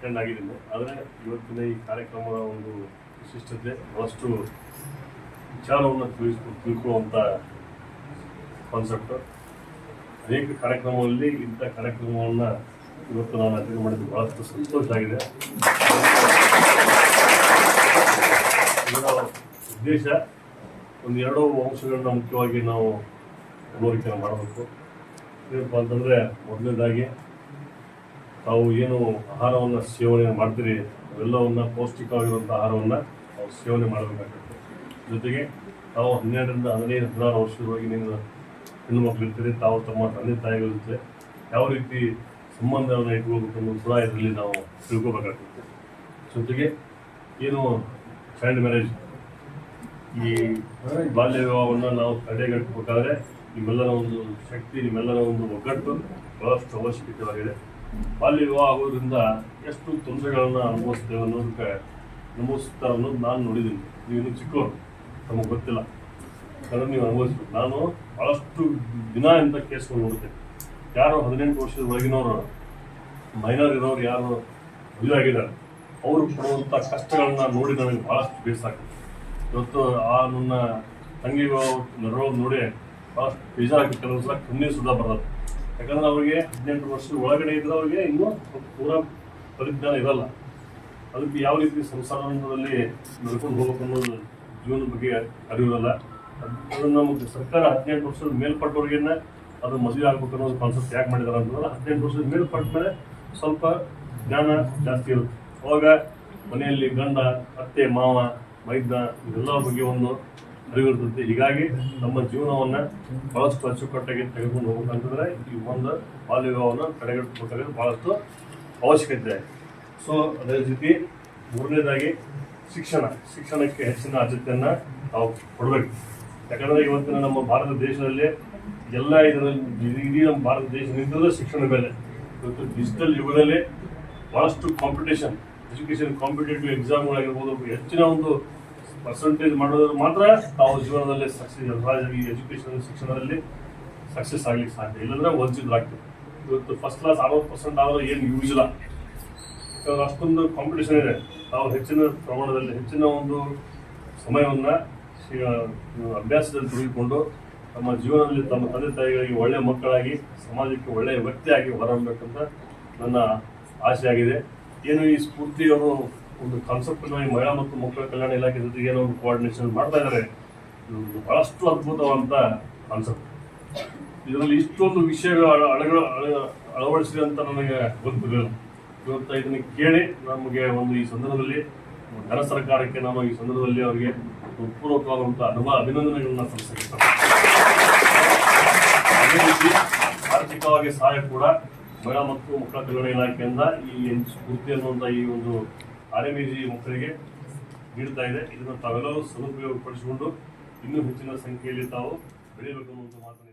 Attend ಆಗಿದ್ದೀನಿ. ಆದರೆ ಇವತ್ತಿನ ಈ ಕಾರ್ಯಕ್ರಮದ ಒಂದು ವಿಶಿಷ್ಟತೆ ಬಹಳಷ್ಟು ವಿಚಾರವನ್ನು ತಿಳಿಸ್ಕೊ ತಿಳ್ಕೊಳ್ಳುವಂಥ ಕಾನ್ಸೆಪ್ಟು ಅನೇಕ ಕಾರ್ಯಕ್ರಮಗಳಲ್ಲಿ ಇಂಥ ಕಾರ್ಯಕ್ರಮವನ್ನು ಇವತ್ತು ನಾನು ಅಟೆಂಡ್ ಮಾಡಿದ್ದು ಬಹಳಷ್ಟು ಸಂತೋಷ ಆಗಿದೆ. ಉದ್ದೇಶ ಒಂದು ಎರಡು ಅಂಶಗಳನ್ನ ಮುಖ್ಯವಾಗಿ ನಾವು ಮನವರಿಕೆ ಮಾಡಬೇಕು. ಏನಪ್ಪ ಅಂತಂದರೆ ಮೊದಲನೇದಾಗಿ ತಾವು ಏನು ಆಹಾರವನ್ನು ಸೇವನೆ ಮಾಡ್ತೀರಿ, ಅವೆಲ್ಲವನ್ನು ಪೌಷ್ಟಿಕವಾಗಿರುವಂಥ ಆಹಾರವನ್ನು ನಾವು ಸೇವನೆ ಮಾಡಬೇಕಾಗುತ್ತೆ. ಜೊತೆಗೆ ತಾವು ಹನ್ನೆರಡರಿಂದ ಹದಿನೈದು, ಹದಿನಾರು ವರ್ಷದವರೆಗೆ ನೀವು ಹೆಣ್ಣು ಮಕ್ಕಳು ಇರ್ತೀರಿ ತಾವು ತಮ್ಮ ತಂದೆ ತಾಯಿಗಳ ಜೊತೆ ಯಾವ ರೀತಿ ಸಂಬಂಧವನ್ನು ಇಟ್ಕೋಬೇಕು ಅನ್ನೋದು ಕೂಡ ಇದರಲ್ಲಿ ನಾವು ತಿಳ್ಕೊಬೇಕಾಗುತ್ತೆ. ಜೊತೆಗೆ ಏನು ಚೈಲ್ಡ್ ಮ್ಯಾರೇಜ್ ಈ ಬಾಲ್ಯ ವಿವಾಹವನ್ನು ನಾವು ತಡೆಗಟ್ಟಬೇಕಾದ್ರೆ ನಿಮ್ಮೆಲ್ಲರ ಒಂದು ಶಕ್ತಿ, ನಿಮ್ಮೆಲ್ಲರ ಒಂದು ಒಗ್ಗಟ್ಟು ಬಹಳಷ್ಟು ಅವಶ್ಯಕತೆಯಾಗಿದೆ ಬಾಲ್ಯ ವಿವಾಹ ಆಗೋದ್ರಿಂದ ಎಷ್ಟು ತೊಂದರೆಗಳನ್ನು ಅನುಭವಿಸ್ತೇವೆ ಅನ್ನೋದಕ್ಕೆ ಅನುಭವಿಸ್ತಾರೆ ಅನ್ನೋದು ನಾನು ನೋಡಿದ್ದೀನಿ. ನೀವು ಚಿಕ್ಕವರು ನಮಗೆ ಗೊತ್ತಿಲ್ಲ. ಅದನ್ನು ನೀವು ಅನುಭವಿಸ್ಬೇಕು. ನಾನು ಭಾಳಷ್ಟು ದಿನ ಇಂಥ ಕೇಸ್ಗಳು ನೋಡ್ತೇನೆ. ಯಾರು ಹದಿನೆಂಟು ವರ್ಷದ ಒಳಗಿನವರು ಮೈನರ್ ಇರೋರು ಯಾರು ಮದುವೆ ಆಗಿದ್ದಾರೆ. ಅವರು ಪಡುವಂಥ ಕಷ್ಟಗಳನ್ನ ನೋಡಿ ನನಗೆ ಭಾಳಷ್ಟು ಬೇಸಾಗ್ತದೆ ಇವತ್ತು ಆ ನನ್ನ ತಂಗಿ ನರೋದು ನೋಡಿ ಭಾಳಷ್ಟು ಬೇಜಾರಾಗಿ ಕೆಲವು ಸಲ ಕಣ್ಣೀರು ಸುಧಾ ಬರ್ತದೆ ಯಾಕಂದ್ರೆ ಅವ್ರಿಗೆ ಹದಿನೆಂಟು ವರ್ಷದ ಒಳಗಡೆ ಇದ್ರೆ ಅವ್ರಿಗೆ ಇನ್ನೂ ಪೂರ ಪರಿಜ್ಞಾನ ಇರಲ್ಲ. ಅದಕ್ಕೆ ಯಾವ ರೀತಿ ಸಂಸಾರದಲ್ಲಿ ನಡ್ಕೊಂಡು ಹೋಗ್ಬೇಕು ಅನ್ನೋದು ಜೀವನದ ಬಗ್ಗೆ ಅರಿವಿರಲ್ಲ. ಅದನ್ನು ಸರ್ಕಾರ ಹದಿನೆಂಟು ವರ್ಷದ ಮೇಲ್ಪಟ್ಟವ್ರಿಗೆನ ಅದು ಮದುವೆ ಆಗ್ಬೇಕು ಅನ್ನೋದು ಕಾನ್ಸೆಪ್ಟ್ ಯಾಕೆ ಮಾಡಿದಾರೆ ಅಂತಂದ್ರೆ ಹದಿನೆಂಟು ವರ್ಷದ ಮೇಲ್ಪಟ್ಟ ಮೇಲೆ ಸ್ವಲ್ಪ ಜ್ಞಾನ ಜಾಸ್ತಿ ಇರುತ್ತೆ. ಅವಾಗ ಮನೆಯಲ್ಲಿ ಗಂಡ, ಅತ್ತೆ, ಮಾವ, ವೈದ್ಯ ಇದೆಲ್ಲ ಬಗ್ಗೆ ಒಂದು ಅರಿವಿರ್ತದೆ ಹೀಗಾಗಿ ನಮ್ಮ ಜೀವನವನ್ನು ಬಹಳಷ್ಟು ಅಚ್ಚುಕಟ್ಟಾಗಿ ತೆಗೆದುಕೊಂಡು ಹೋಗ್ಬೇಕಂತಂದ್ರೆ ಈ ಒಂದು ಬಾಲ್ಯ ವಿವಾಹವನ್ನು ತಡೆಗಟ್ಟಬೇಕಾದ್ರೆ ಬಹಳಷ್ಟು ಅವಶ್ಯಕತೆ. ಸೊ ಅದೇ ರೀತಿ ಮೂರನೇದಾಗಿ ಶಿಕ್ಷಣ. ಶಿಕ್ಷಣಕ್ಕೆ ಹೆಚ್ಚಿನ ಆದ್ಯತೆಯನ್ನು ನಾವು ಕೊಡಬೇಕು. ಯಾಕಂದ್ರೆ ಇವತ್ತಿನ ನಮ್ಮ ಭಾರತ ದೇಶದಲ್ಲಿ ಎಲ್ಲ ಇದರಲ್ಲಿ ಇಡೀ ನಮ್ಮ ಭಾರತ ದೇಶ ನಿಂತಿರೋದೇ ಶಿಕ್ಷಣ ಮೇಲೆ. ಇವತ್ತು ಡಿಜಿಟಲ್ ಯುಗದಲ್ಲಿ ಬಹಳಷ್ಟು ಕಾಂಪಿಟೇಷನ್ ಎಜುಕೇಷನ್ ಕಾಂಪಿಟೇಟಿವ್ ಎಕ್ಸಾಮ್ಗಳಾಗಿರ್ಬೋದು ಹೆಚ್ಚಿನ ಒಂದು ಪರ್ಸೆಂಟೇಜ್ ಮಾಡೋದ್ರ ಮಾತ್ರ ತಾವು ಜೀವನದಲ್ಲಿ ಸಕ್ಸಸ್ ಈ ಎಜುಕೇಷನ್ ಶಿಕ್ಷಣದಲ್ಲಿ ಸಕ್ಸಸ್ ಆಗ್ಲಿಕ್ಕೆ ಸಾಧ್ಯ. ಇಲ್ಲಾಂದ್ರೆ ವಂಚಿತರಾಗ್ತದೆ ಇವತ್ತು ಫಸ್ಟ್ ಕ್ಲಾಸ್ ಅರವತ್ತು ಪರ್ಸೆಂಟ್ ಆದ್ರೆ ಏನು ಯೂಸ್ ಇಲ್ಲ. ಯಾಕಂದ್ರೆ ಅಷ್ಟೊಂದು ಕಾಂಪಿಟೇಷನ್ ಇದೆ. ತಾವು ಹೆಚ್ಚಿನ ಪ್ರಮಾಣದಲ್ಲಿ, ಹೆಚ್ಚಿನ ಒಂದು ಸಮಯವನ್ನು ಅಭ್ಯಾಸದಲ್ಲಿ ತೊಡಗಿಕೊಂಡು ತಮ್ಮ ಜೀವನದಲ್ಲಿ ತಮ್ಮ ತಂದೆ ತಾಯಿಗಳಿಗೆ ಒಳ್ಳೆಯ ಮಕ್ಕಳಾಗಿ, ಸಮಾಜಕ್ಕೆ ಒಳ್ಳೆಯ ವ್ಯಕ್ತಿಯಾಗಿ ಹೊರಬೇಕಂತ ನನ್ನ ಆಸೆ ಆಗಿದೆ ಏನು ಈ ಸ್ಫೂರ್ತಿಯವರು ಒಂದು ಕಾನ್ಸೆಪ್ಟ್ ಮಹಿಳಾ ಮತ್ತು ಮಕ್ಕಳ ಕಲ್ಯಾಣ ಇಲಾಖೆ ಜೊತೆಗೆ ಏನೋ ಒಂದು ಕೋಆರ್ಡಿನೇಷನ್ ಮಾಡ್ತಾ ಇದ್ದಾರೆ ಇದು ಬಹಳಷ್ಟು ಅದ್ಭುತವಾದಂಥ ಕಾನ್ಸೆಪ್ಟ್ ಇದರಲ್ಲಿ ಇಷ್ಟೊಂದು ವಿಷಯಗಳು ಅಳ- ಅಳಗ- ಅಳ- ಅಳವಡಿಸಿದೆ ಅಂತ ನನಗೆ ಗೊತ್ತಿರಲಿಲ್ಲ. ಇವತ್ತು ಇದನ್ನ ಕೇಳಿ ನಮಗೆ ಒಂದು ಈ ಸಂದರ್ಭದಲ್ಲಿ ಧನ ಸರ್ಕಾರಕ್ಕೆ ನಾನು ಈ ಸಂದರ್ಭದಲ್ಲಿ ಅವರಿಗೆ ಹೃತ್ಪೂರ್ವಕವಾದಂಥ ಅನುಭವ, ಅಭಿನಂದನೆಗಳನ್ನ ಸಲ್ಲಿಸಿ ಅದೇ ರೀತಿ ಆರ್ಥಿಕವಾಗಿ ಸಹಾಯ ಕೂಡ ಮಹಿಳಾ ಮತ್ತು ಮಕ್ಕಳ ಕಲ್ಯಾಣ ಇಲಾಖೆಯಿಂದ ಈ ಸ್ಫೂರ್ತಿ ಅನ್ನುವಂಥ ಈ ಒಂದು ಆರ್ ಎಂ ಜಿ ಮಕ್ಕಳಿಗೆ ನೀಡ್ತಾ ಇದೆ. ಇದನ್ನು ತಾವೆಲ್ಲರೂ ಸದುಪಯೋಗಪಡಿಸಿಕೊಂಡು ಇನ್ನೂ ಹೆಚ್ಚಿನ ಸಂಖ್ಯೆಯಲ್ಲಿ ತಾವು ಬೆಳೆಯಬೇಕು ಅನ್ನುವಂಥ ಮಾತನ್ನು